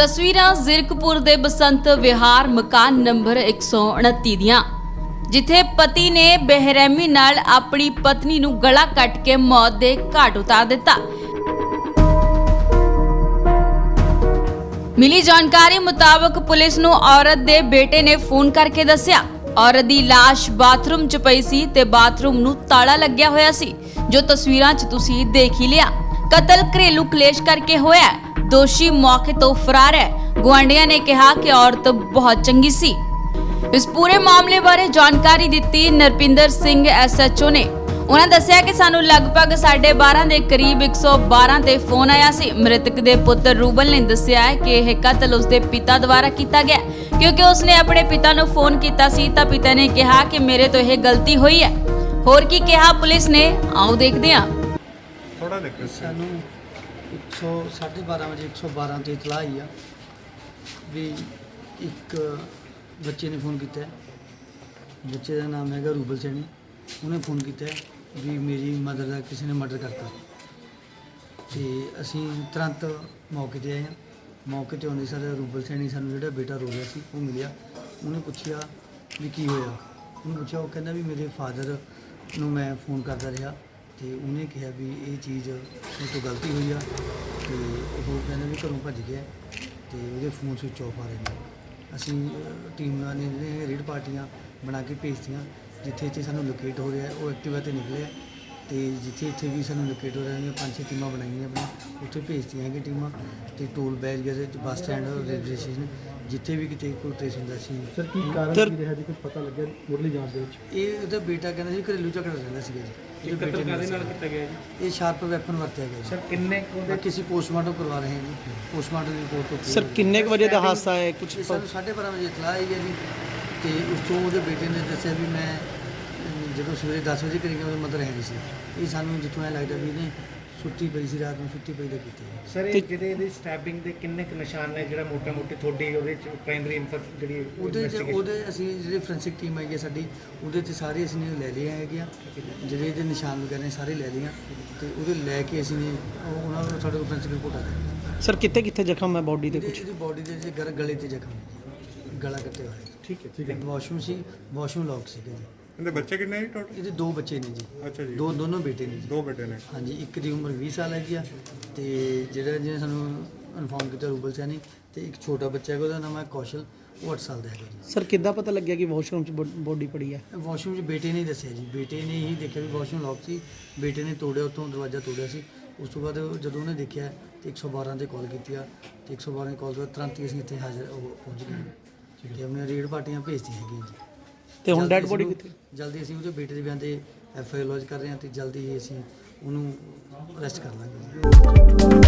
ਤਸਵੀਰਾਂ ਜ਼ਿਰਕਪੁਰ ਦੇ ਬਸੰਤ ਵਿਹਾਰ ਮਕਾਨ ਨੰਬਰ 129 ਦੀਆਂ, ਜਿੱਥੇ ਪਤੀ ਨੇ ਬੇਰਹਿਮੀ ਨਾਲ ਆਪਣੀ ਪਤਨੀ ਨੂੰ ਗਲਾ ਕੱਟ ਕੇ ਮੌਤ ਦੇ ਘਾਟ ਉਤਾਰ ਦਿੱਤਾ। ਮਿਲੀ ਜਾਣਕਾਰੀ ਮੁਤਾਬਕ ਪੁਲਿਸ ਨੂੰ ਔਰਤ ਦੇ ਬੇਟੇ ਨੇ ਫੋਨ ਕਰਕੇ ਦੱਸਿਆ, ਔਰਤ ਦੀ ਲਾਸ਼ ਬਾਥਰੂਮ 'ਚ ਪਈ ਸੀ ਤੇ ਬਾਥਰੂਮ ਨੂੰ ਤਾਲਾ ਲੱਗਿਆ ਹੋਇਆ ਸੀ, ਜੋ ਤਸਵੀਰਾਂ 'ਚ ਤੁਸੀਂ ਦੇਖ ਹੀ ਲਿਆ। ਕਤਲ ਘਰੇਲੂ ਕਲੇਸ਼ ਕਰਕੇ ਹੋਇਆ ਦੋਸ਼ੀ ਮੌਕੇ ਤੋਂ ਫਰਾਰ ਹੈ। ਗੁਆਂਢੀਆਂ ਨੇ ਕਿਹਾ ਕਿ ਔਰਤ ਬਹੁਤ ਚੰਗੀ ਸੀ। ਇਸ ਪੂਰੇ ਮਾਮਲੇ ਬਾਰੇ ਜਾਣਕਾਰੀ ਦਿੱਤੀ ਨਰਪਿੰਦਰ ਸਿੰਘ ਐਸਐਚਓ ਨੇ। ਉਹਨਾਂ ਦੱਸਿਆ ਕਿ ਸਾਨੂੰ ਲਗਭਗ 12:30 ਦੇ ਕਰੀਬ 112 ਤੇ ਫੋਨ ਆਇਆ ਸੀ। ਮ੍ਰਿਤਕ ਦੇ ਪੁੱਤਰ ਰੂਬਲ ਨੇ ਦੱਸਿਆ ਹੈ ਕਿ ਇਹ ਕਤਲ ਉਸਦੇ ਪਿਤਾ ਦੁਆਰਾ ਕੀਤਾ ਗਿਆ। ਕਿਉਂਕਿ ਉਸਨੇ ਆਪਣੇ ਪਿਤਾ ਨੂੰ ਫੋਨ ਕੀਤਾ ਸੀ ਤਾਂ ਪਿਤਾ ਨੇ ਕਿਹਾ ਕਿ ਮੇਰੇ ਤੋਂ ਇਹ ਗਲਤੀ ਹੋਈ ਹੈ। ਹੋਰ ਕੀ ਕਿਹਾ ਪੁਲਿਸ ਨੇ? ਆਓ ਦੇਖਦੇ ਹਾਂ। ਥੋੜਾ ਦੇਖੋ ਸਾਨੂੰ 100 12:30 ਵਜੇ 112 ਤੇ ਇਤਲਾਹ ਆਈ ਆ ਵੀ ਇੱਕ ਬੱਚੇ ਨੇ ਫੋਨ ਕੀਤਾ। ਹੈ। ਬੱਚੇ ਦਾ ਨਾਮ ਹੈਗਾ ਰੂਬਲ ਸੈਣੀ। ਉਹਨੇ ਫੋਨ ਕੀਤਾ ਹੈ ਵੀ ਮੇਰੀ ਮਦਰ ਦਾ ਕਿਸੇ ਨੇ ਮਰਡਰ ਕਰਤਾ। ਤੇ ਅਸੀਂ ਤੁਰੰਤ ਮੌਕੇ ਤੇ ਆਏ ਹਾਂ ਮੌਕੇ ਤੇ ਆਉਂਦੇ ਸਰ ਰੂਬਲ ਸੈਣੀ ਸਾਨੂੰ ਜਿਹੜਾ ਬੇਟਾ ਰੋ ਰਿਹਾ ਸੀ, ਉਹ ਮਿਲਿਆ। ਉਹਨੇ ਪੁੱਛਿਆ ਵੀ ਕੀ ਹੋਇਆ? ਉਹਨੇ ਪੁੱਛਿਆ, ਉਹ ਕਹਿੰਦਾ ਵੀ ਮੇਰੇ ਫਾਦਰ ਨੂੰ ਮੈਂ ਫੋਨ ਕਰਦਾ ਰਿਹਾ। ਤੇ ਉਹਨੇ ਕਿਹਾ ਵੀ ਇਹ ਚੀਜ਼ ਮੇਰੇ ਤੋਂ ਗਲਤੀ ਹੋਈ ਆ ਤੇ ਉਹ ਕਹਿੰਦਾ ਵੀ ਘਰੋਂ ਭੱਜ ਗਿਆ ਤੇ ਉਹਦੇ ਫੋਨ ਸਵਿਚ ਆਫ ਆ ਰਹੇ ਨੇ। ਅਸੀਂ ਟੀਮਾਂ ਨੇ ਜਿਹੜੇ ਰੇਡ ਪਾਰਟੀਆਂ ਬਣਾ ਕੇ ਭੇਜਤੀਆਂ, ਜਿੱਥੇ ਜਿੱਥੇ ਸਾਨੂੰ ਲੋਕੇਟ ਹੋ ਰਿਹਾ, ਉਹ ਐਕਟਿਵਾ ਤੇ ਨਿਕਲਿਆ ਆ ਤੇ ਜਿੱਥੇ ਇੱਥੇ ਵੀ ਸਾਨੂੰ ਲੋਕੇਟ ਹੋ ਰਿਹਾ ਨੇ ਪੰਜ ਛੇ ਟੀਮਾਂ ਬਣਾਈਆਂ ਆਪਣੀਆਂ, ਉੱਥੇ ਭੇਜਤੀਆਂ ਹੈਗੀਆਂ ਟੀਮਾਂ ਤੇ ਟੋਲ ਬੈਰੀਅਰ ਦੇ ਬੱਸ ਸਟੈਂਡ ਰੇਲਵੇ ਸਟੇਸ਼ਨ ਜਿੱਥੇ ਵੀ ਕਿਤੇ ਕੋਈ ਟ੍ਰੇਸ ਹੁੰਦਾ ਸੀ। ਸਰ ਕੀ ਕਾਰਨ ਕੀ ਰਿਹਾ ਜੀ? ਕੁਝ ਪਤਾ ਲੱਗਿਆ ਮੁੱਢਲੀ ਜਾਂਚ ਦੇ ਵਿੱਚ? ਇਹ ਉਹਦਾ ਬੇਟਾ ਕਹਿੰਦਾ ਸੀ ਘਰੇਲੂ ਝਗੜਾ ਰਹਿੰਦਾ ਸੀਗਾ ਜੀ। ਇਹਦੇ ਬੇਟੇ ਨਾਲ ਨਾਲ ਕੀਤਾ ਗਿਆ ਜੀ? ਇਹ ਸ਼ਾਰਪ ਵੈਪਨ ਵਰਤਿਆ ਗਿਆ ਜੀ। ਸਰ ਕਿੰਨੇ ਬਾਕੀ ਅਸੀਂ ਪੋਸਟਮਾਰਟਮ ਕਰਵਾ ਰਹੇ ਹਾਂ ਜੀ। ਪੋਸਟਮਾਰਟਮ ਦੀ ਰਿਪੋਰਟ ਤੋਂ ਸਰ ਕਿੰਨੇ ਕੁ ਵਜੇ ਦਾ ਹਾਦਸਾ ਹੈ? ਕੁਝ ਇਹ ਸਾਨੂੰ 12:30 ਵਜੇ ਇਤਲਾਹ ਆਈ ਹੈ ਜੀ। ਤੇ ਉਸ ਤੋਂ ਉਹਦੇ ਬੇਟੇ ਨੇ ਦੱਸਿਆ ਵੀ ਮੈਂ ਜਦੋਂ ਸਵੇਰੇ 10 ਵਜੇ ਕਰੀ ਗਿਆ ਉਹਦੀ ਮਦਰ ਹੈ ਨਹੀਂ ਸੀ। ਇਹ ਸਾਨੂੰ ਜਿੱਥੋਂ ਐ ਲੱਗਦਾ ਵੀ ਇਹਨੇ ਸੁੱਤੀ ਪਈ ਸੀ ਰਾਤ ਨੂੰ ਸੁੱਤੀ ਪਈ ਦਾ ਕੀਤੀ ਹੈ ਸਰ ਇਹ ਜਿਹਦੇ ਇਹਦੇ ਸਟੈਬਿੰਗ ਦੇ ਕਿੰਨੇ ਕੁ ਨਿਸ਼ਾਨ ਨੇ ਜਿਹੜਾ ਮੋਟੇ ਮੋਟੇ ਤੁਹਾਡੀ ਉਹਦੇ ਚ ਪ੍ਰਾਇਮਰੀ ਇਨਫਰ ਜਿਹੜੀ ਉਹਦੇ ਚ investigation- ਉਹਦੇ ਅਸੀਂ ਜਿਹੜੇ ਫੋਰੈਂਸਿਕ ਟੀਮ ਆਈ ਹੈ ਸਾਡੀ ਉਹਦੇ ਤੇ ਸਾਰੇ ਅਸੀਂ ਨੇ ਲੈ ਲਏ ਹੈਗੇ ਆ ਜਿਹੜੇ ਇਹਦੇ ਨਿਸ਼ਾਨ ਵਗੈਰਾ ਨੇ ਸਾਰੇ ਲੈ ਲਏ ਆ ਤੇ ਉਹਦੇ ਲੈ ਕੇ ਅਸੀਂ ਨੇ ਉਹ- ਉਹਨਾਂ ਨੂੰ ਸਾਡੇ ਕੋਲ ਫੋਰੈਂਸਿਕ ਰਿਪੋਰਟ ਆ ਗਈ। ਸਰ ਕਿੱਥੇ ਕਿੱਥੇ ਜ਼ਖਮ ਹੈ ਬਾਡੀ ਤੇ ਇਹਦੇ ਕੁਝ ਇਹਦੀ ਬਾਡੀ ਦੇ ਜੇ ਗਰ ਗਲੇ ਤੇ ਜ਼ਖਮ ਹੈ। ਗਲਾ ਕੱਟਿਆ ਹੋਇਆ। ਠੀਕ ਹੈ ਠੀਕ ਹੈ। ਵਾਸ਼ਰੂਮ ਸੀ ਵਾਸ਼ਰੂਮ ਲੋਕ ਸੀਗੇ ਜੀ। ਇਹਦੇ ਬੱਚੇ ਕਿੰਨੇ ਜੀ ਟੋਟਲ ਇਹਦੇ ਦੋ ਬੱਚੇ ਨੇ ਜੀ। ਅੱਛਾ ਜੀ। ਦੋ ਦੋਨੋਂ ਬੇਟੇ ਨੇ ਜੀ। ਦੋ ਬੇਟੇ ਨੇ। ਹਾਂਜੀ ਇੱਕ ਦੀ ਉਮਰ 20 ਸਾਲ ਹੈਗੀ ਆ ਤੇ ਜਿਹੜਾ ਜਿਹਨੇ ਸਾਨੂੰ ਇਨਫੋਰਮ ਕੀਤਾ ਰੂਬਲ ਸੈਣੀ ਤੇ ਇੱਕ ਛੋਟਾ ਬੱਚਾ ਹੈਗਾ ਉਹਦਾ ਨਾਮ ਹੈ ਕੌਸ਼ਲ ਉਹ 8 ਸਾਲ ਦਾ ਹੈਗਾ ਜੀ। ਸਰ ਕਿੱਦਾਂ ਪਤਾ ਲੱਗਿਆ ਕਿ ਵਾਸ਼ਰੂਮ 'ਚ ਬੋਡੀ ਪੜੀ ਹੈ ਵਾਸ਼ਰੂਮ 'ਚ ਬੇਟੇ ਨੇ ਹੀ ਦੱਸਿਆ ਜੀ। ਬੇਟੇ ਨੇ ਹੀ ਦੇਖਿਆ ਵੀ ਵਾਸ਼ਰੂਮ ਲੌਕ ਸੀ ਬੇਟੇ ਨੇ ਤੋੜਿਆ ਉੱਥੋਂ ਦਰਵਾਜ਼ਾ ਤੋੜਿਆ ਸੀ। ਉਸ ਤੋਂ ਬਾਅਦ ਜਦੋਂ ਉਹਨੇ ਦੇਖਿਆ ਤੇ 112 ਤੇ ਕਾਲ ਕੀਤੀ ਆ ਤੇ 112 ਦੀ ਕਾਲ ਤੋਂ ਬਾਅਦ ਤੁਰੰਤ ਹੀ ਅਸੀਂ ਇੱਥੇ ਹਾਜ਼ਰ ਉਹ ਪਹੁੰਚ ਗਏ। ਤੇ ਆਪਣੇ ਰੇਡ ਪਾਰਟੀਆਂ ਭੇਜਤੀਆਂ ਹੈਗੀਆਂ ਜੀ। ਤੇ ਹੁਣ ਡੈਡ ਬੋਡੀ ਕਿੱਥੇ? ਜਲਦੀ ਅਸੀਂ ਉਹਦੇ ਬੇਟੇ ਦੇ ਬਿਆਨ ਤੇ ਐਫ ਆਈ ਲੌਜ ਕਰ ਰਹੇ ਹਾਂ ਤੇ ਜਲਦੀ ਹੀ ਅਸੀਂ ਉਹਨੂੰ ਅਰੈਸਟ ਕਰ ਲਾਂਗੇ।